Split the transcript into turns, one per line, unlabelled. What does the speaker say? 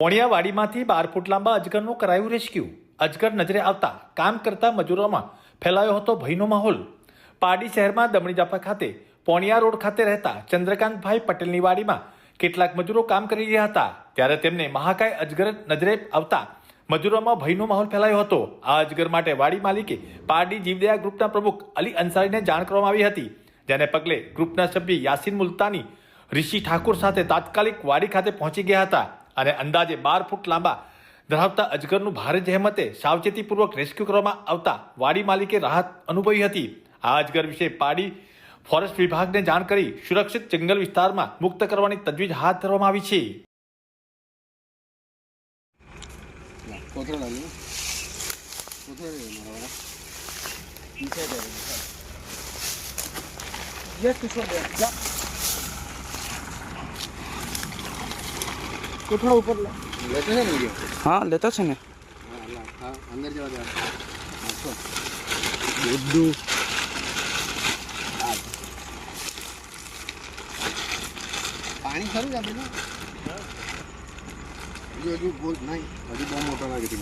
પોણિયાવાડીમાંથી બાર ફૂટ લાંબા અજગરનું કરાયું રેસ્ક્યુ. અજગર નજરે આવતા કામ કરતા મજૂરોમાં ફેલાયો હતો ભયનો માહોલ. પારડી શહેરમાં દમણી જાપા ખાતે, પોણિયા રોડ ખાતે રહેતા ચંદ્રકાંતભાઈ પટેલની વાડીમાં કેટલાક મજૂરો કામ કરી રહ્યા હતા. ત્યારે તેમને મહાકાય અજગર નજરે આવતા મજૂરોમાં ભયનો માહોલ ફેલાયો હતો. આ અજગર માટે વાડી માલિકે પારડી જીવદયા ગ્રુપના પ્રમુખ અલી અંસારીને જાણ કરવામાં આવી હતી, જેને પગલે ગ્રુપના સભ્ય યાસીન મુલતાની, ઋષિ ઠાકુર સાથે તાત્કાલિક વાડી ખાતે પહોંચી ગયા હતા. અને અંદાજે બાર ફૂટ લાંબા ધરાવતા અજગરનું ભારે જહેમતે સાવચેતીપૂર્વક રેસ્ક્યુ કરવામાં આવતા વાડી માલિકે રાહત અનુભવી હતી. આ અજગર વિશે પાડી ફોરેસ્ટ વિભાગને જાણ કરી સુરક્ષિત જંગલ વિસ્તારમાં મુક્ત કરવાની તજવીજ હાથ ધરવામાં આવી છે.
Yes, this one there. મારા જા કોથળા ઉપર લેતે છે ને
હા લેતો છે ને.
હા અંદર જવા દે બધું. પાણી ખરું જ આપણે હજુ હજુ બહુ નહીં હજુ બહુ મોટો લાગે છે.